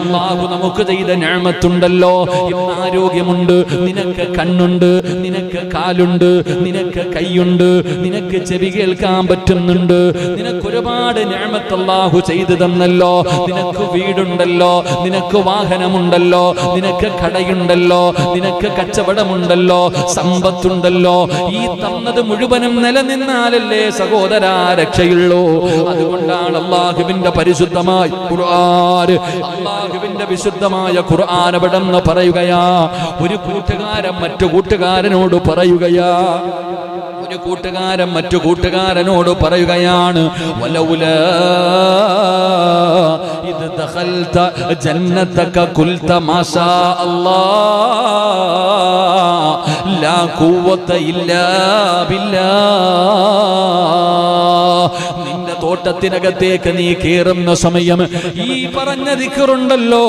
അള്ളാഹു നമുക്ക് ചെയ്ത ഞാമത്തുണ്ടല്ലോ. ആരോഗ്യമുണ്ട് നിനക്ക് കണ്ണുണ്ട് നിനക്ക് കാലുണ്ട് നിനക്ക് കൈയുണ്ട് നിനക്ക് ചെവി കേൾക്കാൻ പറ്റുന്നുണ്ട്. നിനക്ക് ഒരുപാട് ഞാമത്ത് അള്ളാഹു ചെയ്തു തന്നല്ലോ. നിനക്ക് വീടുണ്ടല്ലോ നിനക്ക് വാഹനമുണ്ടല്ലോ നിനക്ക് കടയുണ്ടല്ലോ നിനക്ക് കച്ചവടമുണ്ടല്ലോ സമ്പത്തുണ്ടല്ലോ. ഈ തന്നത് മുഴുവനും നിലനിന്നാലല്ലേ സഹോദര രക്ഷയുള്ളൂ. അതുകൊണ്ടാണ് അള്ളാഹുവിന്റെ പരിശുദ്ധമായി അള്ളാഹുവിന്റെ വിശുദ്ധമായ അവിടെ പറയുകയാ? ഒരു കൂട്ടുകാരൻ മറ്റു കൂട്ടുകാരനോട് പറയുകയാ. ഒരു കൂട്ടുകാരൻ മറ്റു കൂട്ടുകാരനോട് പറയുകയാണ് വലൗല ഇത് ജന്നതക കുൽത മാഷാ അല്ലാ ലാ ഖുവത ഇല്ലാ തോട്ടത്തിനകത്തേക്ക് നീ കേറുന്ന സമയം ഈ പറഞ്ഞ ദിക്കറുണ്ടല്ലോ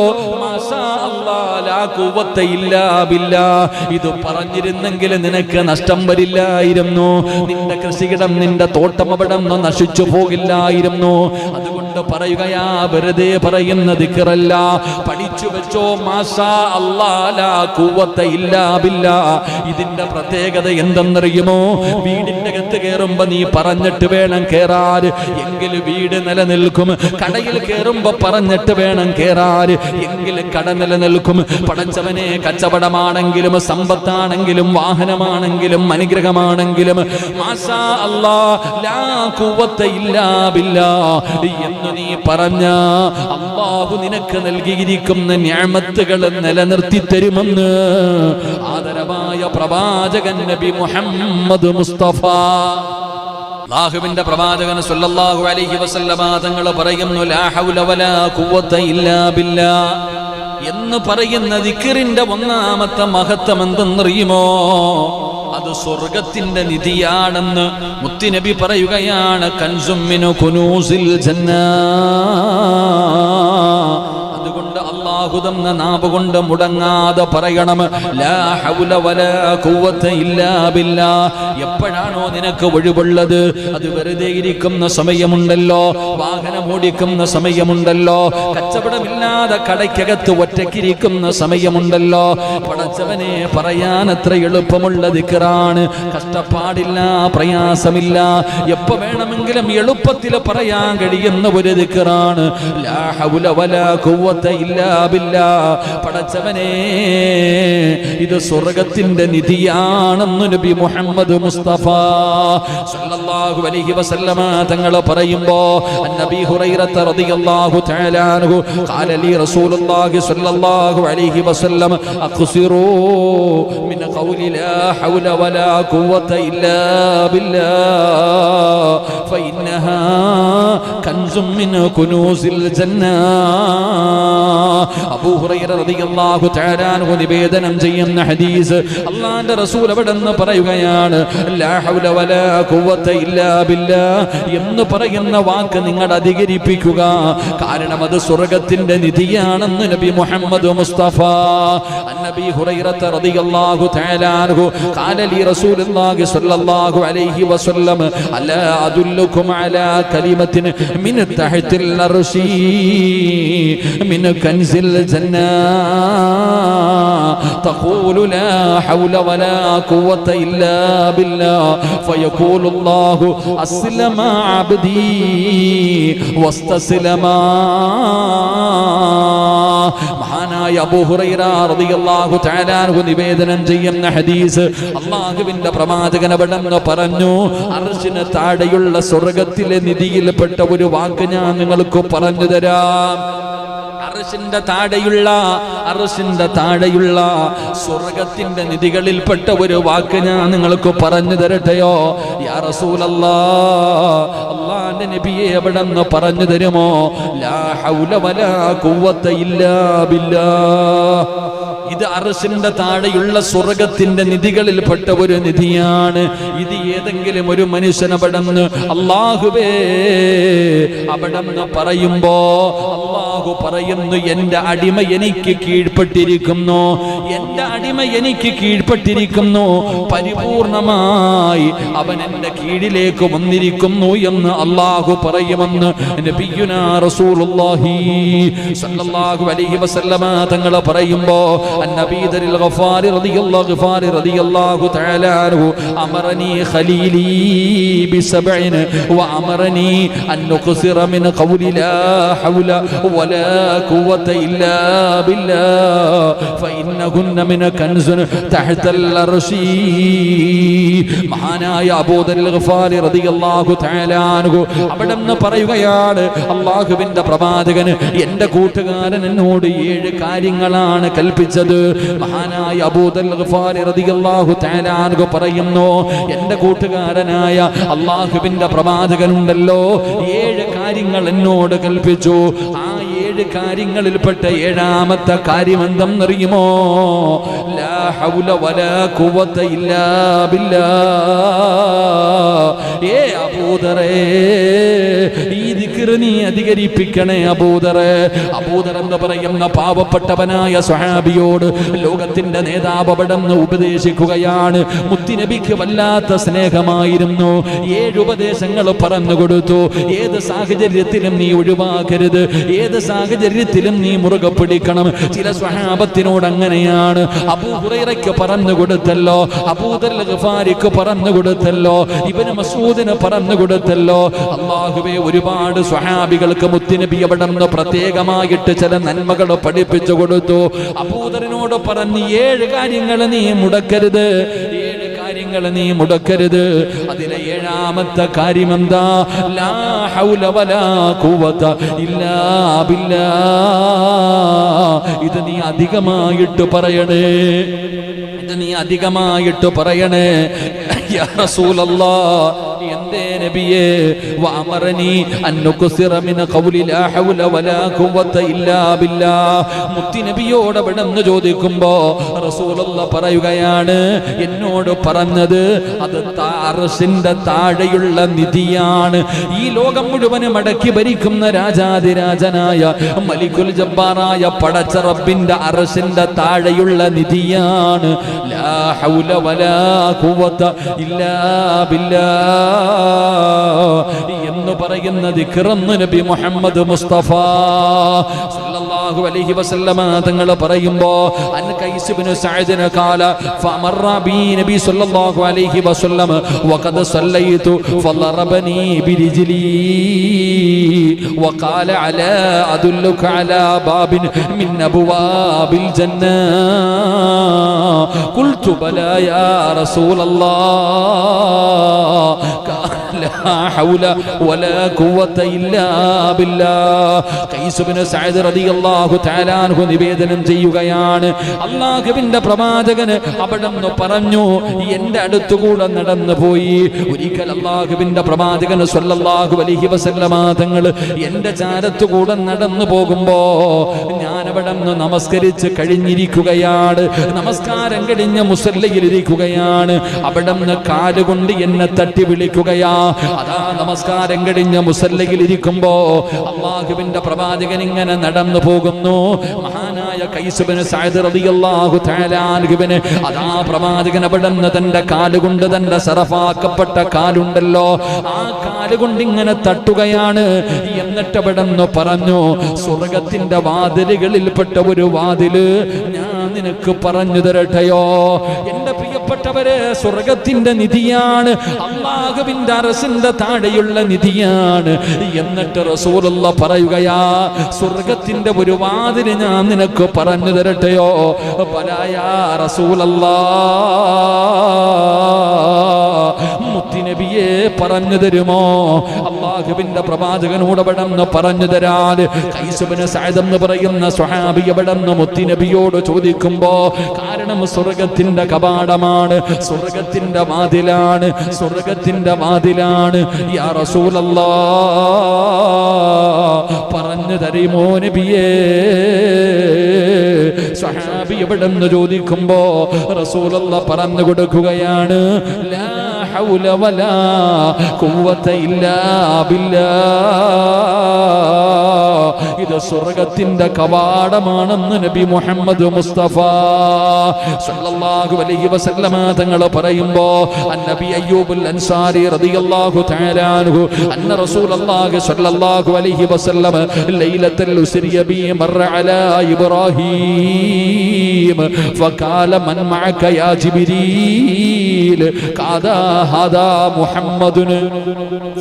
ഇത് പറഞ്ഞിരുന്നെങ്കിൽ നിനക്ക് നഷ്ടം വരില്ലായിരുന്നു. നിന്റെ കൃഷിയിടം നിന്റെ തോട്ടം അവിടെ നിന്ന് നശിച്ചു പോകില്ലായിരുന്നു. അതുകൊണ്ട് പറയുകയാ വെറുതെ പറയുന്ന ദിക്കറല്ല പഠിച്ചു വെച്ചോ മാസാ ബില്ലാ. ഇതിന്റെ പ്രത്യേകത എന്തെന്നറിയുമോ? വീടിന്റെ അകത്ത് കയറുമ്പോ നീ പറഞ്ഞിട്ട് വേണം കേറാൻ. എങ്കിൽ വീട് നിലനിൽക്കും. കടയിൽ കയറുമ്പോ പറഞ്ഞിട്ട് വേണം കേറാൻ. എങ്കിൽ കട നിലനിൽക്കും. പടച്ചവനെ കച്ചവടമാണെങ്കിലും സമ്പത്താണെങ്കിലും വാഹനമാണെങ്കിലും അനുഗ്രഹമാണെങ്കിലും. മാഷാ ലാ ഇല്ലാ ബില്ലാ. എന്ന് നീ പറഞ്ഞ അള്ളാഹു നിനക്ക് നൽകിയിരിക്കുന്ന ഞാമത്തുകൾ നിലനിർത്തി തരുമെന്ന്. പ്രവാചകൻ നബി മുഹമ്മദ് മുസ്തഫ. അള്ളാഹുവിന്റെ പ്രവാചകൻ സല്ലല്ലാഹു അലൈഹി വസല്ലമ തങ്ങൾ പറയുന്നു ലാ ഹൗല വലാ ഖുവത ഇല്ലാ ബില്ലാ. എന്ന് പറയുന്ന ദിക്കറിന്റെ ഒന്നാമത്തെ മഹത്വം എന്തെന്നറിയുമോ? അത് സ്വർഗത്തിന്റെ നിധിയാണെന്ന് മുത്തിനബി പറയുകയാണ് കൻസുമ്മിനു കുനൂസിൽ ജന്ന. അള്ളാഹു നാവ് കൊണ്ട് മുടങ്ങാതെ പറയണം. ലാ ഹൗല വലാ ഖുവത ഇല്ലാ ബില്ലാ. എപ്പോഴാണോ നിനക്ക് ഒഴിവുള്ളത്? അത് വെറുതെ ഇരിക്കുന്ന സമയമുണ്ടല്ലോ. വാഹനം ഓടിക്കുന്ന സമയമുണ്ടല്ലോ. കച്ചവടമില്ലാതെ കടയ്ക്കകത്ത് ഒറ്റയ്ക്കിരിക്കുന്ന സമയമുണ്ടല്ലോ. പടച്ചവനെ പറയാൻ അത്ര എളുപ്പമുള്ള ദിക്കറാണ്. കഷ്ടപ്പാടില്ല പ്രയാസമില്ല. എപ്പോ വേണമെങ്കിലും എളുപ്പത്തിൽ പറയാൻ കഴിയുന്ന ഒരു ദിക്കറാണ്. ലാ ഹൗല വലാ ഖുവത ഇല്ലാ ബില്ലാ പടച്ചവനെ ഇത് സ്വർഗത്തിന്റെ നിധിയാണെന്ന് നബി മുഹമ്മദ് മുസ്തഫ സല്ലല്ലാഹു അലൈഹി വസല്ലമ തങ്ങൾ പറയുമ്പോൾ നബി ഹുറൈറത്ത് റളിയല്ലാഹു തആല അൻഹു رسول الله صلى الله عليه وسلم അഖ്സിറൂ من قول لا حول ولا قوه الا بالله ഫഇന്നഹാ കൻസും من كنوز ജന്ന നിവേദനം ചെയ്യുന്ന ഹദീസ് റസൂൽ എന്ന് പറയുന്ന വാക്ക് നിങ്ങൾ അധികരിപ്പിക്കുക. കാരണം അത് സ്വർഗത്തിന്റെ നിധിയാണെന്ന് നബി മുഹമ്മദ് മുസ്തഫ അന്നബി ഹുറൈറ റളിയല്ലാഹു തആല അൻഹു ഖാല ലി റസൂലുള്ളാഹി സ്വല്ലല്ലാഹു അലൈഹി വസല്ലം അലാ അദുല്ലുക്കും അലാ കലിമത്തിൻ മിൻ തഹ്തിൽ അർശി മിൻ കൻസിൽ ജന്ന تقول لا حول ولا قوة إلا بالله فيقول الله أسلم عبدي واستسلما മഹാനായ അബൂ റളിയല്ലാഹു തആല നിവേദനം ചെയ്യുന്ന ഹദീസ് അള്ളാഹുവിന്റെ പ്രവാചകൻ അവിടെ പറഞ്ഞു അർശിന് താഴെയുള്ള സ്വർഗത്തിലെ നിധിയിൽപ്പെട്ട ഒരു വാക്ക് ഞാൻ നിങ്ങൾക്ക് പറഞ്ഞു തരാം. അർശിന്റെ താഴെയുള്ള അർശിന്റെ താഴെയുള്ള സ്വർഗത്തിന്റെ നിധികളിൽപ്പെട്ട ഒരു വാക്ക് ഞാൻ നിങ്ങൾക്ക് പറഞ്ഞു തരട്ടെയോ? യാ റസൂലല്ലാ അള്ളാന്റെ നബിയെ എവിടെ നിന്ന് പറഞ്ഞു തരുമോ? ലാ ഹൗല വലാ ഖുവത ഇല്ലാ ബില്ലാ. ഇത് അറസിന്റെ താഴെയുള്ള സ്വർഗത്തിന്റെ നിധികളിൽപ്പെട്ട ഒരു നിധിയാണ്. ഇത് ഏതെങ്കിലും ഒരു മനുഷ്യൻ അവിടെന്ന് അള്ളാഹുവേ അവിടെന്ന് പറയുമ്പോ അള്ളാഹു പറയുന്നു എന്റെ അടിമ എനിക്ക് കീഴ്പ്പെട്ടിരിക്കുന്നു. എന്റെ അടിമ എനിക്ക് കീഴ്പ്പെട്ടിരിക്കുന്നു. പരിപൂർണമായി അവൻ എന്റെ കീഴിലേക്ക് വന്നിരിക്കുന്നു എന്ന് അള്ളാഹു പറയുമെന്ന് തങ്ങൾ പറയുമ്പോ അമറനി ഖലീലി അൻ മിൻ ഖൗലി ലാ ഹൗല വലാ ഇല്ലാ ബില്ലാ മഹാനായ അബൂദൽ ഗഫാലി റളിയല്ലാഹു തആല അൻഹു അവിടെന്ന് പറയുകയാണ് അള്ളാഹുവിന്റെ പ്രവാചകൻ എന്റെ കൂട്ടുകാരൻ എന്നോട് ഏഴ് കാര്യങ്ങളാണ് കൽപ്പിച്ചത്. മഹാനായ അബൂദൽ ഗഫാലി റളിയല്ലാഹു തആല അൻഹു പറയുന്നു എന്റെ കൂട്ടുകാരനായ അള്ളാഹുവിന്റെ പ്രവാചകനുണ്ടല്ലോ ഏഴ് കാര്യങ്ങൾ എന്നോട് കൽപ്പിച്ചു. ആ ഏഴ് കാര്യങ്ങളിൽപ്പെട്ട ഏഴാമത്തെ കാര്യം എന്തെന്നറിയുമോ ലാ ഹൗല വലാ കുവത്ത ഇല്ലാ ബില്ലാ. ഏ അബൂദറേ ഈ ദിക്റ് നീ അധികരിപ്പിക്കണേ അബൂദറേ. അബൂദർ എന്ന് പറയുന്ന പാവപ്പെട്ടവനായ സ്വഹാബിയോട് ലോകത്തിന്റെ നേതാവ് അവിടെന്ന് ഉപദേശിക്കുകയാണ്. മുത്തിനബിക്ക് വല്ലാത്ത സ്നേഹമായിരുന്നു. ഏഴ് ഉപദേശങ്ങൾ പറഞ്ഞു കൊടുത്തു. ഏത് സാഹചര്യത്തിലും നീ ഒഴിവാക്കരുത്. ഏത് സാഹചര്യത്തിലും നീ മുറുകെ പിടിക്കണം. ചില സ്വഹാപത്തിനോട് അങ്ങനെയാണ് അബൂഹുറൈറയ്ക്ക് പറഞ്ഞു കൊടുത്തല്ലോ. അബൂദർ ഗഫാരിക്ക് പറഞ്ഞു കൊടുത്തല്ലോ. ഇവന് മസൂദിന് പറഞ്ഞു കൊടുത്തല്ലോ. അള്ളാഹുവെ ഒരുപാട് സ്വഹാബികൾക്ക് മുത്തിനബി അവിടെ നിന്ന് പ്രത്യേകമായിട്ട് ചില നന്മകൾ പഠിപ്പിച്ചു കൊടുത്തു. അബൂദറിനോട് പറഞ്ഞ് ഏഴ് കാര്യങ്ങൾ നീ മുടക്കരുത്. ഏഴ് കാര്യങ്ങൾ നീ മുടക്കരുത്. അതിലെ ഏഴാമത്തെ കാര്യം എന്താ ലാ ഹൗല വലാ ഖുവത ഇല്ലാ ബില്ലാ. ഇത് നീ അധികമായിട്ട് പറയണേ. ഇത് നീ അധികമായിട്ട് പറയണേ. യാ എന്തേ നബിയേ വഅമറനി അൻ നുക്സിറ മിൻ ഖൗലി ലാ ഹൗല വലാ ഖുവത ഇല്ലാ ബില്ലാ മുത്തി നബിയോട് അവിടെന്ന് ചോദിക്കുമ്പോ റസൂലുള്ള പറയുകയാണ് എന്നോട് പറഞ്ഞത് അത് അർശിന്റെ താഴെയുള്ള നിധിയാണ്. ഈ ലോകം മുഴുവനും അടക്കി ഭരിക്കുന്ന രാജാതിരാജനായ മലിക്കുൽ ജബ്ബാറായ പടച്ചറപ്പിന്റെ അർശിന്റെ താഴെയുള്ള നിധിയാണ്. ലാ ഹൗല വലാ ഖുവത ഇല്ലാ ബില്ലാ എന്ന് പറയുന്ന ദിക്റന്ന് നബി മുഹമ്മദ് മുസ്തഫ സല്ലല്ലാഹു അലൈഹി വസല്ലമ തങ്ങൾ പറയുമ്പോ അൻ കൈസ് ഇബ്നു സഅദിന് ഖാല ഫമറ ബി നബി സല്ലല്ലാഹു അലൈഹി വസല്ലം വഖദ സല്ലൈതു ഫളറബനി ബിരിജ്ലി وقال على أدلك على باب من أبواب الجنة قلت بلى يا رسول الله നിവേദനം ചെയ്യുകയാണ്. അള്ളാഹുവിന്റെ പ്രവാചകന് അവിടെ നിന്ന് പറഞ്ഞു എന്റെ അടുത്തുകൂടെ നടന്നു പോയി. ഒരിക്കൽ അള്ളാഹുവിന്റെ പ്രവാചകന് സ്വല്ലാഹു അലഹി വസല്ലമാതങ്ങൾ എന്റെ ചാരത്തുകൂടെ നടന്നു പോകുമ്പോ ഞാൻ അവിടെ നമസ്കരിച്ച് കഴിഞ്ഞിരിക്കുകയാണ്. നമസ്കാരം കഴിഞ്ഞ് മുസല്ലയിലിരിക്കുകയാണ്. നിന്ന് കാലുകൊണ്ട് എന്നെ തട്ടി വിളിക്കുകയാ. അതാ നമസ്കാരം കഴിഞ്ഞ് മുസല്ലയിലിരിക്കുമ്പോ അള്ളാഹുവിന്റെ പ്രവാചകൻ ഇങ്ങനെ നടന്നു പോകുന്നു. മഹാനായ കൈസുബിന് തആല അൻഹുവിന് അതാ പ്രവാചകൻ അവിടെ നിന്ന് തന്റെ കാലുകൊണ്ട് തന്റെ സറഫാക്കപ്പെട്ട കാലുണ്ടല്ലോ. ആ കാലുകൊണ്ട് ഇങ്ങനെ തട്ടുകയാണ്. എന്നിട്ട് അവിടെ നിന്ന് പറഞ്ഞു സ്വർഗത്തിന്റെ വാതിലുകളിൽപ്പെട്ട ഒരു വാതിൽ ഞാൻ നിനക്ക് പറഞ്ഞു തരട്ടെയോ? എന്റെ പ്രിയപ്പെട്ടവരെ സ്വർഗത്തിന്റെ നിധിയാണ് അള്ളാഹുവിന്റെ അറസിന്റെ താഴെയുള്ള നിധിയാണ്. എന്നിട്ട് റസൂലുള്ള പറയുകയാ സ്വർഗത്തിന്റെ ഒരു വാതിൽ ഞാൻ നിനക്ക് പറഞ്ഞു തരട്ടെയോ? പലായാ റസൂലല്ലാ. മുത്തിനബിയെ പറഞ്ഞു തരുമോ? അള്ളാഹുവിന്റെ പ്രവാചകനോട് അവിടെന്ന് പറഞ്ഞു തരാൻ കൈസുബിന് സായതെന്ന് പറയുന്ന സ്വഹാബി എവിടെന്ന് മുത്തിനബിയോട് ചോദിക്കുമ്പോ കാരണം സ്വർഗത്തിന്റെ കപാടമാണ് സ്വർഗത്തിന്റെ വാതിലാണ് സ്വർഗത്തിന്റെ വാതിലാണ്. യാ പറഞ്ഞു തരുമോ നബിയേ. സ്വഹാബി എവിടെന്ന് ചോദിക്കുമ്പോ റസൂലല്ല പറഞ്ഞു കൊടുക്കുകയാണ് ലാ ഹൗല വലാ ഖുവത ഇല്ലാ ബില്ലാ ഇത് സ്വർഗത്തിന്റെ കവാടമാണെന്ന് നബി മുഹമ്മദ് മുസ്തഫ സല്ലല്ലാഹു അലൈഹി വസല്ലമ തങ്ങൾ പറയുമ്പോ അന്നബി അയ്യൂബുൽ അൻസാരി റളിയല്ലാഹു തആല അൻഹു അന്ന റസൂലല്ലാഹി സല്ലല്ലാഹു അലൈഹി വസല്ലമ ലൈലത്തുൽ ഉസ്രിയ ബി മറ അലാ ഇബ്രാഹീം فقال من معك يا جبريل قال هذا محمد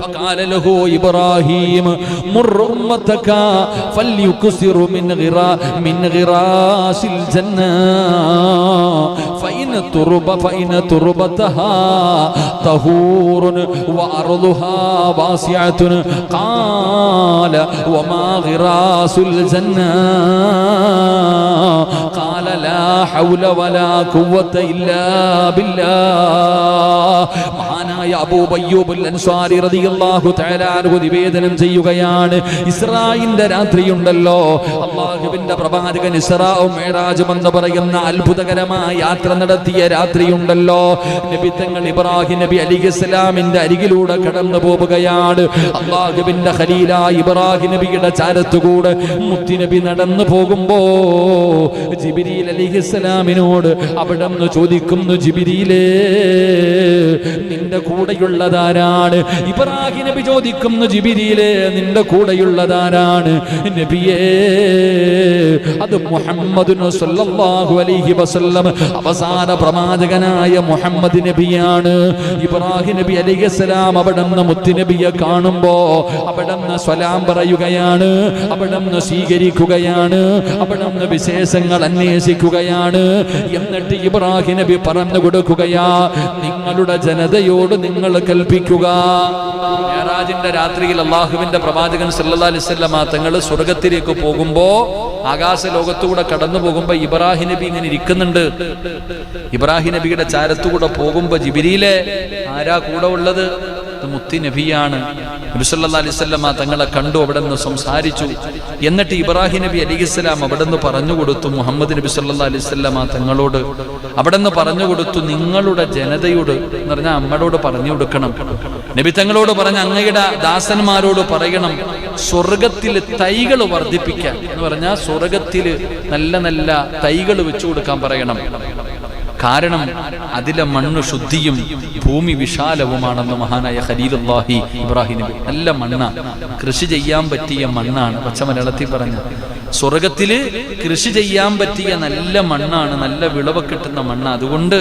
فقال له إبراهيم مر أمتك فليكسر من غرا من غراس الجنة فإن ترب فإن تربتها طهور وأرضها واسعة قال وما غراس الجنة قال لا حول ولا قوة إلا بالله മഹാനായ അബൂബയ്യൂബുൽ അൻസ്വാരി റളിയല്ലാഹു തആല അൻഹു നിവേദനം ചെയ്യുകയാണ് ഇസ്രായിന്റെ രാത്രിയുണ്ടല്ലോ അള്ളാഹുവിന്റെ പ്രവാചകൻ ഇസ്രാവും മേറാജും എന്ന് പറയുന്ന അത്ഭുതകരമായ യാത്ര നടത്തിയ രാത്രിയുണ്ടല്ലോ. നബി തങ്ങൾ ഇബ്രാഹിം നബി അലിഖിസ്ലാമിന്റെ അരികിലൂടെ കടന്നു പോവുകയാണ്. അള്ളാഹുബിന്റെ ഖലീല ഇബ്രാഹിം നബിയുടെ ചാരത്തുകൂടെ മുത്തിനബി നടന്നു പോകുമ്പോ ജിബിരി അലിഹിസ്സലാമിനോട് അവിടെ നിന്ന് ചോദിക്കുന്നു ജിബിരിയിലേ നിന്റെ കൂടെയുള്ളതാരാണ്? ഇബ്രാഹിം നബി ചോദിക്കുന്നു ജിബിരിയിലേ നിന്റെ കൂടെയുള്ളതാരാണ്? നബിയേ അത് മുഹമ്മദ് അലൈഹി വസല്ലം. അവസാന പ്രവാചകനായ മുഹമ്മദ് നബിയാണ്. ഇബ്രാഹിം നബി അലൈഹിസ്സലാം അവിടെ നിന്ന് മുത്തുനബിയെ കാണുമ്പോ അവിടെ നിന്ന് സ്വലാം പറയുകയാണ്. അവിടെ നിന്ന് സ്വീകരിക്കുകയാണ്. അവിടെ നിന്ന് വിശേഷങ്ങൾ അന്വേഷിക്കുകയാണ്. എന്നിട്ട് ഇബ്രാഹിം നബി പറഞ്ഞു കൊടുക്കുകയാ നിങ്ങളുടെ ജനതയോട് നിങ്ങൾ കൽപ്പിക്കുക. രാത്രിയിൽ അള്ളാഹുവിന്റെ പ്രവാചകൻ സല്ലാ അലൈഹി വസല്ലമ തങ്ങൾ സ്വർഗത്തിലേക്ക് പോകുമ്പോ ആകാശ ലോകത്തുകൂടെ കടന്നു പോകുമ്പോ ഇബ്രാഹിം നബി ഇങ്ങനെ ഇരിക്കുന്നുണ്ട്. ഇബ്രാഹിം നബിയുടെ ചാരത്തുകൂടെ പോകുമ്പോ ജിബിരിയിലെ ആരാ കൂടെ ഉള്ളത്? മുത്തി നബിയാണ്. അലിസ്വല്ലമ്മ തങ്ങളെ കണ്ടു അവിടെ നിന്ന് സംസാരിച്ചു. എന്നിട്ട് ഇബ്രാഹിം നബി അലിഹിസ്സലാം അവിടെ നിന്ന് പറഞ്ഞു കൊടുത്തു മുഹമ്മദ് നബി സല്ലാ അലിസ്വല്ലമ്മ തങ്ങളോട്. അവിടെ നിന്ന് പറഞ്ഞു കൊടുത്തു നിങ്ങളുടെ ജനതയോട് എന്ന് പറഞ്ഞാൽ അമ്മയോട് പറഞ്ഞു കൊടുക്കണം. നബി തങ്ങളോട് പറഞ്ഞ അങ്ങയുടെ ദാസന്മാരോട് പറയണം. സ്വർഗത്തിൽ തൈകൾ വർദ്ധിപ്പിക്കാൻ എന്ന് പറഞ്ഞാൽ സ്വർഗത്തിൽ നല്ല നല്ല തൈകൾ വെച്ചു കൊടുക്കാൻ പറയണം. കാരണം അതിലെ മണ്ണ് ശുദ്ധിയും ഭൂമി വിശാലവുമാണെന്ന് മഹാനായ ഖലീലുല്ലാഹി ഇബ്രാഹിം നബി നല്ല മണ്ണ. കൃഷി ചെയ്യാൻ പറ്റിയ മണ്ണാണ് പച്ച മലയാളത്തിൽ പറഞ്ഞത്. സ്വർഗത്തിൽ കൃഷി ചെയ്യാൻ പറ്റിയ നല്ല മണ്ണാണ് നല്ല വിളവ് കിട്ടുന്ന മണ്ണ്. അതുകൊണ്ട്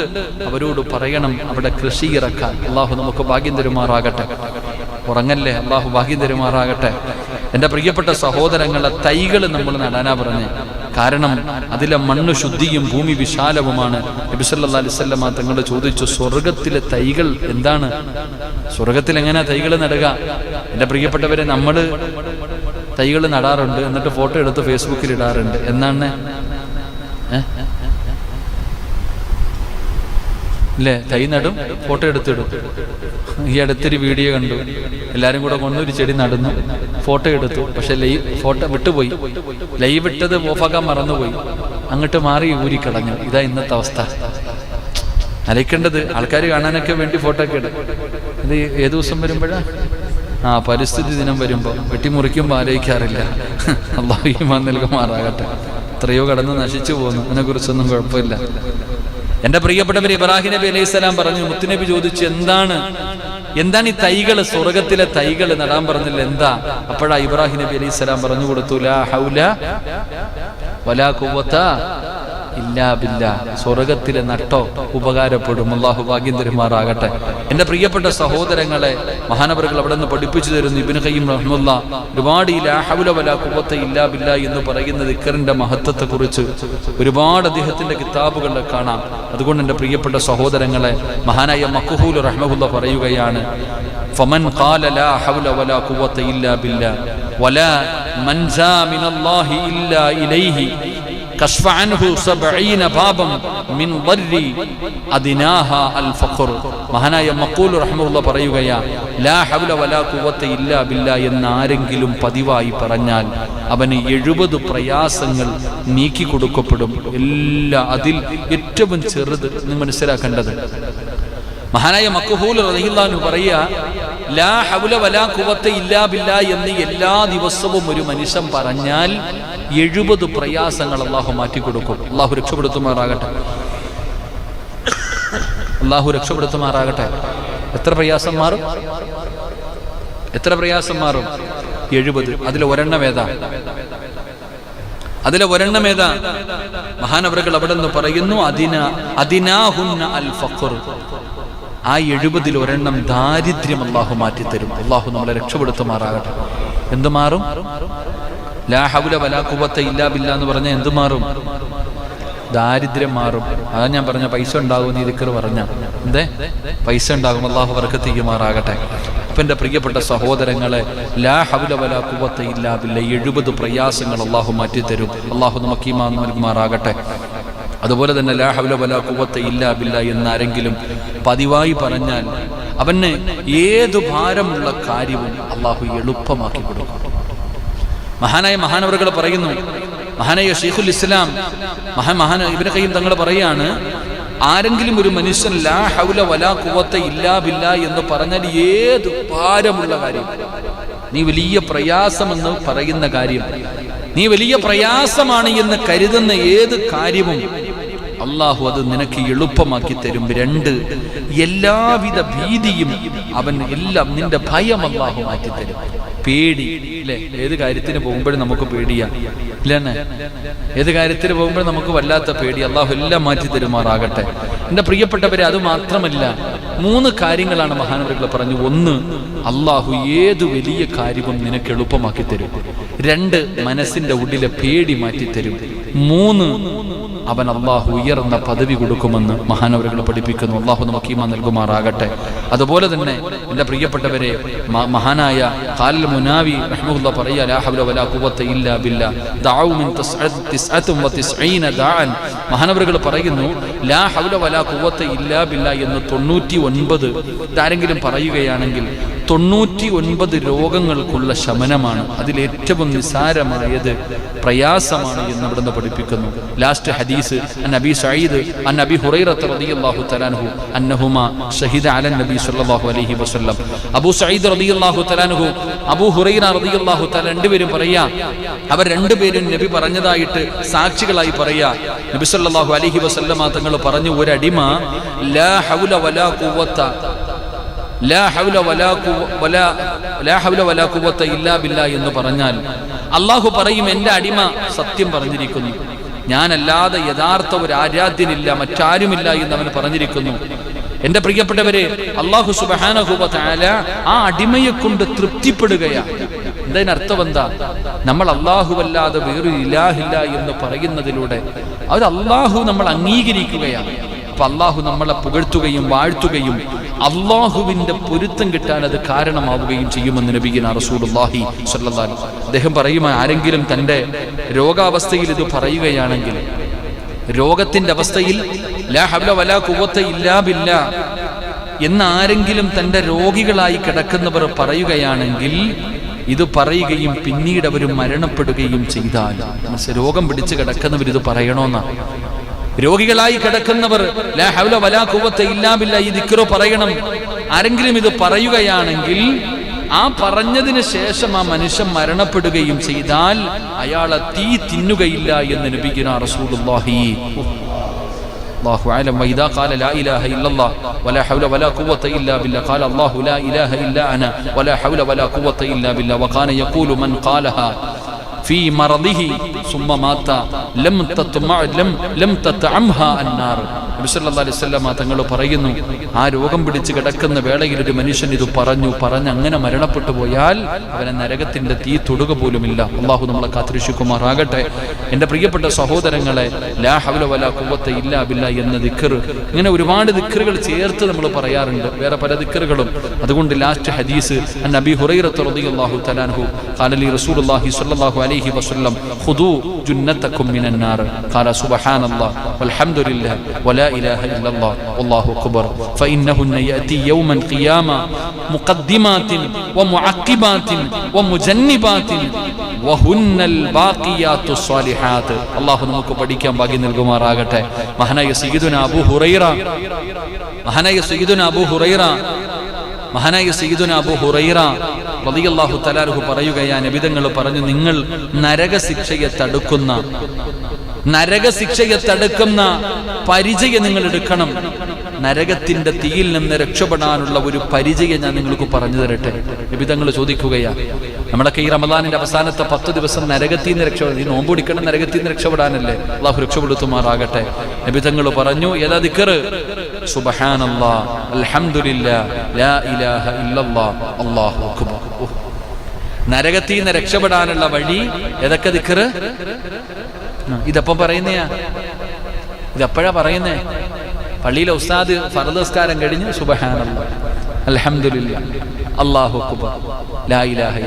അവരോട് പറയണം അവിടെ കൃഷി ഇറക്കാൻ. അള്ളാഹു നമുക്ക് ഭാഗ്യം തരുമാറാകട്ടെ. ഉറങ്ങല്ലേ? അള്ളാഹു ഭാഗ്യം തരുമാറാകട്ടെ. എന്റെ പ്രിയപ്പെട്ട സഹോദരങ്ങളെ തൈകൾ നമ്മൾ നടാനാ പറഞ്ഞ്. കാരണം അതിലെ മണ്ണ് ശുദ്ധിയും ഭൂമി വിശാലവുമാണ്. നബിസല്ലാ അലിസ്വല്ലമ തങ്ങൾ ചോദിച്ചു സ്വർഗത്തിലെ തൈകൾ എന്താണ്? സ്വർഗത്തിൽ എങ്ങനെയാ തൈകൾ നടുക? എന്റെ പ്രിയപ്പെട്ടവരെ നമ്മൾ തൈകൾ നടാറുണ്ട്. എന്നിട്ട് ഫോട്ടോ എടുത്ത് ഫേസ്ബുക്കിൽ ഇടാറുണ്ട്. എന്നാണ്? ഇല്ലേ? തൈ നടും ഫോട്ടോ എടുത്തിടും. ഈ അടുത്തൊരു വീഡിയോ കണ്ടു. എല്ലാരും കൂടെ കൊണ്ടൊരു ചെടി നടന്നു. ഫോട്ടോ എടുത്തു. പക്ഷെ ലൈവ് ഫോട്ടോ വിട്ടുപോയി. ലൈവ് ഇട്ടത് ഓഫാക്കാൻ മറന്നുപോയി. അങ്ങോട്ട് മാറി ഊരിക്കളഞ്ഞു ഇതാ ഇന്നത്തെ അവസ്ഥ. അലയ്ക്കേണ്ടത് ആൾക്കാർ കാണാനൊക്കെ വേണ്ടി ഫോട്ടോ ഒക്കെ ഇടും. ഇത് ഏത് ദിവസം വരുമ്പോഴാ? ആ പരിസ്ഥിതി ദിനം വരുമ്പോൾ വെട്ടിമുറിക്കുമ്പോൾ ആലോചിക്കാറില്ല. അള്ളാഹു ഈമാൻ നൽകുമാറാകട്ടെ. എത്രയോ കടന്ന് നശിച്ചു പോകുന്നു. അതിനെക്കുറിച്ചൊന്നും കുഴപ്പമില്ല. എന്റെ പ്രിയപ്പെട്ടവർ ഇബ്രാഹിം നബി അലൈഹി സ്വലാം പറഞ്ഞു മുത്തുനബി ചോദിച്ചു എന്താണ്? എന്താണ് ഈ തൈകൾ? സ്വർഗത്തിലെ തൈകൾ നടാൻ പറഞ്ഞില്ല എന്താ? അപ്പോഴാ ഇബ്രാഹിം നബി അലൈഹി സ്വലാം പറഞ്ഞു കൊടുത്തു ലാ ഹൗല വലാ കുവ്വത്ത ഇല്ലാ ബില്ലാ സ്വർഗത്തിലെ നട്ടോ ഉപകാരപ്പെടും. അള്ളാഹു ഭാഗ്യം തരുമാറാകട്ടെ. എന്റെ പ്രിയപ്പെട്ട സഹോദരങ്ങളെ മഹാനവറുകൾ അവിടെ നിന്ന് പഠിപ്പിച്ചു തരുന്നു ഇബിന് കയ്യും റഹ്മുല്ല ഒരുപാട് ഈ ലാഹുലവല ഹൗല വലാ കുവ്വത്ത ഇല്ലാ ബില്ലാ എന്ന് പറയുന്ന ദിക്കറിന്റെ മഹത്വത്തെ കുറിച്ച് ഒരുപാട് അദ്ദേഹത്തിന്റെ കിതാബുകളിൽ കാണാം. അതുകൊണ്ട് എന്റെ പ്രിയപ്പെട്ട സഹോദരങ്ങളെ മഹാനായ മക്കുഹൂൽ റഹ്മുല്ല പറയുകയാണ് ഫമൻ ഖാല ലാ ഹൗല വലാ ഖുവത ഇല്ലാ ബില്ലാ വലാ മിനല്ലാഹി ഇല്ലാ ഇലൈഹി മഹാനായ മഖൂൽ റഹ്മഹുല്ല പറയുകയാ ലാ ഹൗല വലാ ഖുവത ഇല്ലാ ബില്ലാ എന്ന് ആരെങ്കിലും പതിവായി പറഞ്ഞാൽ അവന് എഴുപത് പ്രയാസങ്ങൾ നീക്കി കൊടുക്കപ്പെടും. എല്ലാ അതിൽ ഏറ്റവും ചെറുത് നിങ്ങൾ മനസ്സിലാക്കേണ്ടത്. മഹാനായ മക്കുഹൂൽ റഹില്ലാന്ന് പറയുക ലാ ഹൗല വലാ കുവത്ത ഇല്ലാ ബില്ല എന്ന് എല്ലാ ദിവസവും ഒരു മനുഷ്യൻ പറഞ്ഞാൽ എഴുപത് പ്രയാസങ്ങൾ അള്ളാഹു മാറ്റിക്കൊടുക്കും. അള്ളാഹു രക്ഷപ്പെടുത്തുമാറാകട്ടെ. അള്ളാഹു രക്ഷപ്പെടുത്തുമാറാകട്ടെ. എത്ര പ്രയാസം മാറും? എത്ര പ്രയാസം മാറും? എഴുപത്. അതിൽ ഒരെണ്ണം ഏതാ? അതിലെ ഒരെണ്ണം ഏതാ? മഹാനവറുകൾ അവിടെ നിന്ന് പറയുന്നു ഫഖർ ആ എഴുപതിൽ ഒരെണ്ണം ദാരിദ്ര്യം അള്ളാഹു മാറ്റിത്തരും. അള്ളാഹു നമ്മളെ രക്ഷപ്പെടുത്തുമാറാകട്ടെ. എന്ത് മാറും? ലാ ഹൗല വലാ ഇല്ലാ ബില്ല എന്ന് പറഞ്ഞാൽ എന്ത് മാറും? ദാരിദ്ര്യം മാറും. അതാ ഞാൻ പറഞ്ഞ പൈസ ഉണ്ടാകും നീ ദിക്കർ പറഞ്ഞ. എന്തേ? പൈസ ഉണ്ടാകും. അള്ളാഹു വർക്ക് തീയുമാറാകട്ടെ അപ്പൊ പ്രിയപ്പെട്ട സഹോദരങ്ങളെ ലാ ഹൗല വലാ ഇല്ലാ എഴുപത് പ്രയാസങ്ങൾ അള്ളാഹു മാറ്റിത്തരും. അള്ളാഹു നമുക്ക് ഈമാൻ നൽകുമാറാകട്ടെ. അതുപോലെ തന്നെ ലാ ഹൗല വലാ കുവത്ത ഇല്ലാ ബില്ല എന്നാരെങ്കിലും പതിവായി പറഞ്ഞാൽ അവന് ഏതു ഭാരമുള്ള കാര്യവും അള്ളാഹു എളുപ്പമാക്കി കൊടുക്കും. മഹാനായ മഹാനവറുകൾ പറയുന്നു മഹാനായ ഷെയ്ഖുൽ ഇസ്ലാം മഹാ മഹാന ഇവരെ കയ്യും തങ്ങൾ പറയാണ് ആരെങ്കിലും ഒരു മനുഷ്യൻ ലാ ഹൗല വലാ ഇല്ലാ എന്ന് പറഞ്ഞാൽ ഏത് ഭാരമുള്ള കാര്യം? നീ വലിയ പ്രയാസമെന്ന് പറയുന്ന കാര്യം. നീ വലിയ പ്രയാസമാണ് എന്ന് കരുതുന്ന ഏത് കാര്യവും അള്ളാഹു അത് നിനക്ക് എളുപ്പമാക്കി തരും. രണ്ട് എല്ലാവിധ ഭീതിയും അവൻ എല്ലാം നിന്റെ ഭയം അള്ളാഹു മാറ്റിത്തരും. പേടി അല്ലെ ഏത് കാര്യത്തിന് പോകുമ്പോഴും നമുക്ക് പേടിയാ. ഇല്ലെന്നെ? ഏത് കാര്യത്തിന് പോകുമ്പോഴും നമുക്ക് വല്ലാത്ത പേടി. അള്ളാഹു എല്ലാം മാറ്റി തരുമാറാകട്ടെ. എന്റെ പ്രിയപ്പെട്ടവരെ അത് മാത്രമല്ല മൂന്ന് കാര്യങ്ങളാണ് മഹാനവരുകൾ പറഞ്ഞു ഒന്ന് അള്ളാഹു ഏത് വലിയ കാര്യവും നിനക്ക് എളുപ്പമാക്കി തരും. രണ്ട് മനസ്സിന്റെ ഉള്ളിലെ പേടി മാറ്റിത്തരും. മൂന്ന് അവൻ അള്ളാഹു ഉയർന്ന പദവി കൊടുക്കുമെന്ന് മഹാനവരുകൾ പഠിപ്പിക്കുന്നു. അള്ളാഹു നമുക്ക് ഈമ നൽകുമാറാകട്ടെ. അതുപോലെ തന്നെ എന്റെ പ്രിയപ്പെട്ടവരെ മഹാനായ ഖാലിൽ മുനാവി റഹ്മുല്ല പറയുക ലാ ഹൗല വലാ ഇല്ലാ ബില്ലാ. മിൻ ദഅൻ. പറയുന്നു ലാ ഹൗല വലാ ഖുവത്ത ഇല്ലാ ബില്ലാ എന്ന് തൊണ്ണൂറ്റി ഒൻപത് ഇതാരെങ്കിലും പറയുകയാണെങ്കിൽ തൊണ്ണൂറ്റി ഒൻപത് രോഗങ്ങൾക്കുള്ള ശമനമാണ് അതിൽ ഏറ്റവും നിസാരമായത് പ്രയാസമാണ് എന്ന് ഇവിടുന്ന് പഠിപ്പിക്കുന്നു. ലാസ്റ്റ് ഹദീസ് അൻ നബി സഈദ് അൻ നബി ഹുറൈറത്ത് റളിയല്ലാഹു തആലാഹു അന്നഹുമ ഷഹീദ അല നബി സല്ലല്ലാഹു അലൈഹി വസല്ലം അബൂ സഈദ് റളിയല്ലാഹു തആലാഹു അബൂ ഹുറൈറ റളിയല്ലാഹു തആല രണ്ടുപേരും പറയാ അവർ രണ്ടുപേരും നബി പറഞ്ഞതായിട്ട് സാക്ഷികളായി പറയാ. നബി സല്ലല്ലാഹു അലൈഹി വസല്ലമ തങ്ങൾ പറഞ്ഞു ഒരു അടിമ ലാ ഹൗല വലാ ഖുവത്ത എന്ന് പറഞ്ഞാൽ അള്ളാഹു പറയും എന്റെ അടിമ സത്യം പറഞ്ഞിരിക്കുന്നു. ഞാനല്ലാതെ യഥാർത്ഥ ഒരു ആരാധ്യനില്ല മറ്റാരുമില്ല എന്ന് അവൻ പറഞ്ഞിരിക്കുന്നു. എന്റെ പ്രിയപ്പെട്ടവരെ അള്ളാഹു സുബാനഹുബല ആ അടിമയെ കൊണ്ട് തൃപ്തിപ്പെടുകയാണ് എന്തതിനർത്ഥം എന്താ നമ്മൾ അല്ലാഹുവല്ലാതെ വേറെ ഇലാഹില്ല എന്ന് പറയുന്നതിലൂടെ അത് അള്ളാഹു നമ്മൾ അംഗീകരിക്കുകയാണ്. അപ്പൊ അള്ളാഹു നമ്മളെ പുകഴ്ത്തുകയും വാഴ്ത്തുകയും അള്ളാഹുവിന്റെ പൊരുത്തം കിട്ടാൻ അത് കാരണമാവുകയും ചെയ്യുമെന്ന് നബിഗിന റസൂലുള്ളാഹി സല്ലാൻ അദ്ദേഹം പറയും ആരെങ്കിലും തന്റെ രോഗാവസ്ഥയിൽ ഇത് പറയുകയാണെങ്കിൽ രോഗത്തിന്റെ അവസ്ഥയിൽ ലാ വലാ ഇല്ലാ ബില്ലാ എന്ന് ആരെങ്കിലും തന്റെ രോഗികളായി കിടക്കുന്നവർ പറയുകയാണെങ്കിൽ ഇത് പറയുകയും പിന്നീട് അവർ മരണപ്പെടുകയും ചെയ്താൽ? രോഗം പിടിച്ചു കിടക്കുന്നവർ ഇത് പറയണമെന്നാണ് രോഗികളായി കിടക്കുന്നവർ ലാ ഹൗല വലാ ഖുവത്ത ഇല്ലാ ബില്ലാ ഈ ദിക്റോ പറയണം ആരെങ്കിലും ഇത് പറയുകയാണെങ്കിൽ ആ പറഞ്ഞതിന് ശേഷം ആ മനുഷ്യൻ മരണപ്പെടുകയും ചെയ്താൽ അയാളെ തീ തിന്നുകയില്ല എന്ന് നബിഗിന റസൂലുള്ളാഹി الله أعلم وإذا قال لا إله إلا الله ولا حول ولا قوة إلا بالله قال الله لا إله إلا أنا ولا حول ولا قوة إلا بالله وكان يقول من قالها ഫീ ലം ലം ലം നബി അലൈഹി തങ്ങൾ പറയുന്നു ആ രോഗം പിടിച്ച് കിടക്കുന്ന വേളയിൽ ഒരു മനുഷ്യൻ ഇത് പറഞ്ഞു പറഞ്ഞ് അങ്ങനെ മരണപ്പെട്ടു പോയാൽ അവനെ നരകത്തിന്റെ തീ തൊടുക പോലുമില്ല. അള്ളാഹു നമ്മളെ കാത്തിരിശുക്കുമാറാകട്ടെ എന്റെ പ്രിയപ്പെട്ട സഹോദരങ്ങളെ ലാ എന്ന ദിക്കർ ഇങ്ങനെ ഒരുപാട് ദിക്കറുകൾ ചേർത്ത് നമ്മൾ പറയാറുണ്ട്. വേറെ പല ദിക്കറുകളും അതുകൊണ്ട് ലാസ്റ്റ് ഹദീസ് അൻ നബി ഹുറൈറത്ത് റളിയല്ലാഹു റസൂലുള്ളാഹി വസല്ലം ഖുദൂ ജുന്നതകും മിനൻ നാർ. ഖാല സുബ്ഹാനല്ലാഹ് വൽഹംദുലില്ലാഹ് വലാ ഇലാഹ ഇല്ലല്ലാഹ് വല്ലാഹു അക്ബർ. ഫഇന്നഹുന്ന യഅതി യൗമൻ ഖിയാമ മുഖദ്ദിമാത്തിൻ വമുഅഖിബാത്തിൻ വമുജന്നിബാത്തിൻ വഹുന്നൽ ബാഖിയാത്തു സ്വാലിഹാത്ത്. അല്ലാഹു നമുക്ക് പഠിക്കാൻ ഭാഗ്യം നൽകുമാറാകട്ടെ. മഹാനായ സയ്യിദുന അബൂ ഹുറൈറ മഹാനായ സയ്യിദുന അബൂ ഹുറൈറ മഹാനായ സയ്യിദുന അബൂ ഹുറൈറ റളിയല്ലാഹു തആലാഹു പറയുകയാ നബിതങ്ങൾ പറഞ്ഞു നിങ്ങൾ നരകശിക്ഷയെ തടുക്കുന്ന നരകശിക്ഷയെ തടുക്കുന്ന പരിചയം നിങ്ങൾ എടുക്കണം. നരകത്തിന്റെ തീയിൽ നിന്ന് രക്ഷപ്പെടാനുള്ള ഒരു പരിചയം ഞാൻ നിങ്ങൾക്ക് പറഞ്ഞു തരട്ടെ. വിവിധങ്ങൾ ചോദിക്കുകയാ നമ്മളൊക്കെ ഈ റമദാനിന്റെ അവസാനത്തെ പത്ത് ദിവസം നരകത്തിൽ നിന്ന് രക്ഷപ്പെടാൻ ഈ നോമ്പ് പിടിക്കണം നരകത്തിൽ നിന്ന് രക്ഷപ്പെടാനല്ലേ? അള്ളാഹു രക്ഷപ്പെടുത്തുമാറാകട്ടെ. വിവിധങ്ങൾ പറഞ്ഞു ഏതാ ദിക്കറ് അക്ബർ. നരകത്തിൽ നിന്ന് രക്ഷപ്പെടാനുള്ള വഴി ഏതൊക്കെ ദിക്കറ് ഇതപ്പം പറയുന്നയാ. ഇതപ്പോഴാ പറയുന്നേ. പള്ളിയിലെ ഉസ്താദ് ഫർദസ്കാരം കഴിഞ്ഞ്.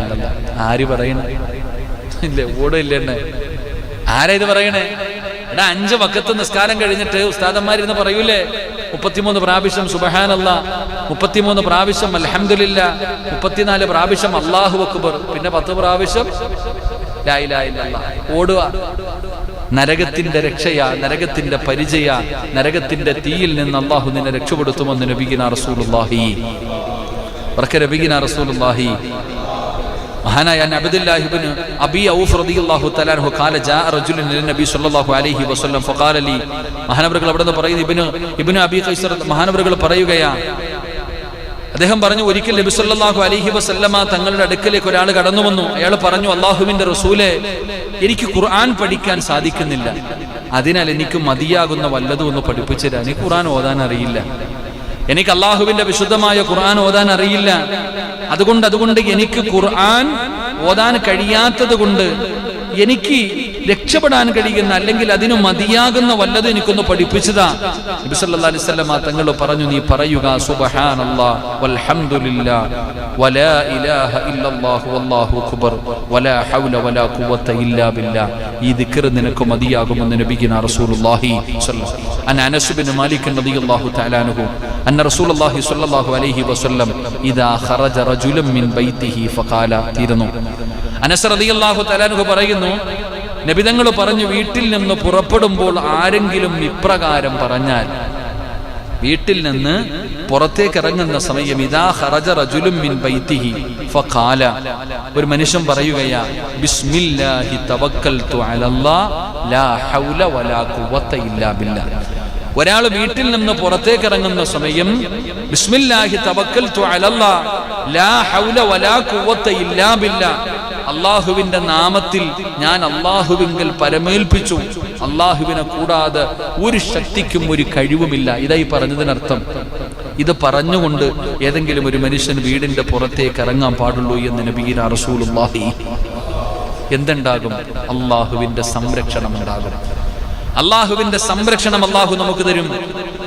ഇല്ലല്ലാ. ആര് പറയണേ? ഇല്ല ഓടില്ലേ ആരാ ഇത് പറയണേ? എടാ അഞ്ച് വക്കത്ത് നിസ്കാരം കഴിഞ്ഞിട്ട് ഉസ്താദന്മാരിന്ന് പറയൂലേ? മുപ്പത്തിമൂന്ന് പ്രാവശ്യം സുബഹാനല്ല മുപ്പത്തിമൂന്ന് പ്രാവശ്യം അലഹമില്ല മുപ്പത്തിനാല് പ്രാവശ്യം അള്ളാഹു അക്ബർ പിന്നെ പത്ത് പ്രാവശ്യം ഓടുക. നരകത്തിന്റെ രക്ഷയാ നരകത്തിന്റെ പരിചയ നരകത്തിന്റെ തീയിൽ നിന്ന് അള്ളാഹു നിന്നെ രക്ഷപ്പെടുത്തുമെന്ന് നബിഗിന റസൂലുള്ളാഹി. ഉറക്കെ നബിഗിന റസൂലുള്ളാഹി. മഹാനായ അബ്ദുല്ലാഹിബ്നു അബി ഔഫ് റളിയല്ലാഹു തആല അൻഹു ഖാല ജാ റജുലുൻ നബി സ്വല്ലല്ലാഹു അലൈഹി വസല്ലം ഫഖാല ലി. മഹാനവറുകൾ അവിടെ നിന്ന് പറയുന്നു ഇബ്നു ഇബ്നു അബി ഖൈസർ മഹാനവറുകൾ പറയുകയാ അദ്ദേഹം പറഞ്ഞു ഒരിക്കൽ നബി സല്ലല്ലാഹു അലൈഹി വസല്ലമ തങ്ങളുടെ അടുക്കലേക്ക് ഒരാൾ കടന്നു വന്നു. അയാൾ പറഞ്ഞു അള്ളാഹുവിന്റെ റസൂലെ എനിക്ക് ഖുർആൻ പഠിക്കാൻ സാധിക്കുന്നില്ല. അതിനാൽ എനിക്ക് മതിയാകുന്ന വല്ലതും ഒന്ന് പഠിപ്പിച്ചു തരാൻ ഖുർആൻ ഓതാൻ അറിയില്ല. എനിക്ക് അള്ളാഹുവിന്റെ വിശുദ്ധമായ ഖുർആൻ ഓതാൻ അറിയില്ല. അതുകൊണ്ട് അതുകൊണ്ട് എനിക്ക് ഖുർആൻ ഓതാൻ കഴിയാത്തത് കൊണ്ട് എനിക്ക് രക്ഷപ്പെടാൻ കഴിയുന്ന അല്ലെങ്കിൽ അതിന് മതിയാകുന്ന വല്ലതും എനിക്കൊന്ന് പഠിപ്പിച്ചതാ. നബി സല്ലല്ലാഹി അലൈഹി വസല്ലം തങ്ങൾ പറഞ്ഞു നീ പറയുക ഈ ദിക്ർ നിനക്ക് മതിയാകുമെന്ന് നബിഗിന റസൂലുള്ളാഹി അൻ അനസ് ബിൻ മാലിക് റളിയല്ലാഹു തആല അൻഹു അന്ന റസൂലുള്ളാഹി സ്വല്ലല്ലാഹു അലൈഹി വസല്ലം ഇദാ ഖറജ റജുലൻ മിൻ ബൈതിഹി ഫഖാല തീരുന്നു. അനസ് റളിയല്ലാഹു തആല അൻഹു പറയുന്നു നബിതങ്ങൾ പറഞ്ഞു വീട്ടിൽ നിന്ന് പുറപ്പെടുമ്പോൾ ആരെങ്കിലും ഇപ്രകാരം പറഞ്ഞാൽ വീട്ടിൽ നിന്ന് പുറത്തേക്ക് ഇറങ്ങുന്ന സമയം ഇതാ ഹറജ റജുലും മിൻ ബൈത്തിഹി ഫഖാല. ഒരു മനുഷ്യൻ പറയുകയാ ബിസ്മില്ലാഹി തവക്കൽതു അലല്ലാ ലാ ഹൗല വലാ ഖുവത ഇല്ലാ ബില്ലാ. ഒരാൾ വീട്ടിൽ നിന്ന് പുറത്തേക്ക് ഇറങ്ങുന്ന സമയം ബിസ്മില്ലാഹി തവക്കൽതു അലല്ലാ ലാ ഹൗല വലാ ഖുവത ഇല്ലാ ബില്ലാ. അള്ളാഹുവിന്റെ നാമത്തിൽ ഞാൻ അള്ളാഹുവിങ്കൽ പരമേൽപ്പിച്ചു. അള്ളാഹുവിനെ കൂടാതെ ഒരു ശക്തിക്കും ഒരു കഴിവുമില്ല. ഇതായി പറഞ്ഞതിനർത്ഥം. ഇത് പറഞ്ഞുകൊണ്ട് ഏതെങ്കിലും ഒരു മനുഷ്യൻ വീടിന്റെ പുറത്തേക്ക് ഇറങ്ങാൻ പാടുള്ളൂ എന്ന് നബീന റസൂലുള്ളാഹി. എന്തുണ്ടാകും? അള്ളാഹുവിന്റെ സംരക്ഷണം ഉണ്ടാകും. അള്ളാഹുവിന്റെ സംരക്ഷണം അള്ളാഹു നമുക്ക് തരും.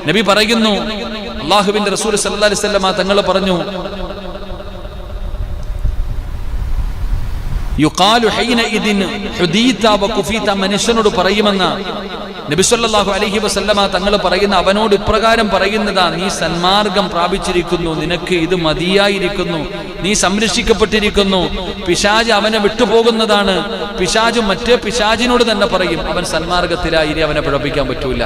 നബി പറയുന്നു അള്ളാഹുവിന്റെ റസൂൽ സല്ലല്ലാഹു അലൈഹി വസല്ലമ തങ്ങൾ പറഞ്ഞു യുഖാലു ഹൈനഇദിൻ ഹുദീത വകുഫീത മനുഷ്യനോട് പറയുമെന്ന് നബി സല്ലല്ലാഹു അലൈഹി വസല്ലമ തങ്ങൾ പറയുന്ന അവനോട് ഇപ്രകാരം പറയുന്നതാ നീ സന്മാർഗം പ്രാപിച്ചിരിക്കുന്നു നിനക്ക് ഇത് മതിയായിരിക്കുന്നു നീ സംരക്ഷിക്കപ്പെട്ടിരിക്കുന്നു പിശാജ് അവനെ വിട്ടുപോകുന്നതാണ് പിശാജ് മറ്റേ പിശാജിനോട് തന്നെ പറയും അവൻ സന്മാർഗത്തിലായി ഇനി അവനെ പിഴപ്പിക്കാൻ പറ്റൂല.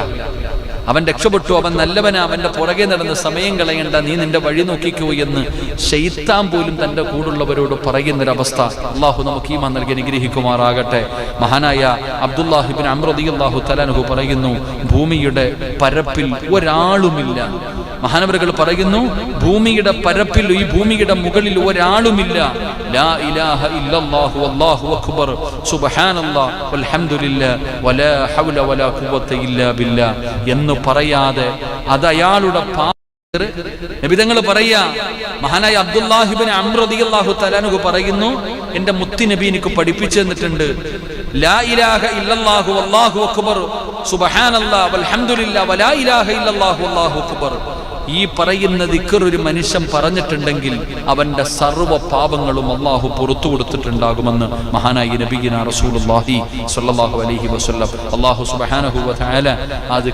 അവൻ രക്ഷപ്പെട്ടു. അവൻ നല്ലവനാ. അവന്റെ പുറകെ നടന്ന് സമയം കളയണ്ട. നീ നിന്റെ വഴി നോക്കിക്കോ എന്ന് ഷെയ്ത്താൻ പോലും തന്റെ കൂടുള്ളവരോട് പറയുന്നൊരവസ്ഥ അള്ളാഹു നമുക്ക് ഈ നൽകി അനുഗ്രഹിക്കുമാറാകട്ടെ. മഹാനായ അബ്ദുല്ലാഹിബിൻ അമ്രദി അള്ളാഹു തലാനുഹു പറയുന്നു ഭൂമിയുടെ പരപ്പിൽ ഒരാളുമില്ല. മഹാനവരുകൾ പറയുന്നു ഭൂമിയുടെ പരപ്പിൽ ഈ ഭൂമിയുടെ മുകളിൽ ഒരാളുമില്ല. ലാ ഇലാഹ ഇല്ലല്ലാഹു അല്ലാഹു അക്ബർ. സുബ്ഹാനല്ലാഹ് വൽഹംദുലില്ലാ വലാ ഹൗല വലാ ഖുവത ഇല്ലാ ബില്ലാ എന്ന് പറയാതെ അത് അയാളുടെ നബിതങ്ങൾ പറയാ മഹാനായ അബ്ദുല്ലാഹിബിൻ അമ്രദിയല്ലാഹു തലാനുഹു പറയുന്നു എന്റെ മുത്തി നബി എനിക്ക് പഠിപ്പിച്ചു തന്നിട്ടുണ്ട്. ലാ ഇലാഹ ഇല്ലല്ലാഹു അല്ലാഹു അക്ബർ. സുബ്ഹാനല്ലാഹ് വൽഹംദുലില്ലാ വലാ ഇലാഹ ഇല്ലല്ലാഹു അല്ലാഹു അക്ബർ. ഈ പറയുന്ന ദിക്കർ ഒരു മനുഷ്യൻ പറഞ്ഞിട്ടുണ്ടെങ്കിൽ അവന്റെ സർവ പാപങ്ങളും അള്ളാഹു പുറത്തു കൊടുത്തിട്ടുണ്ടാകുമെന്ന് മഹാനായി നബീന അള്ളാഹു തആല അത്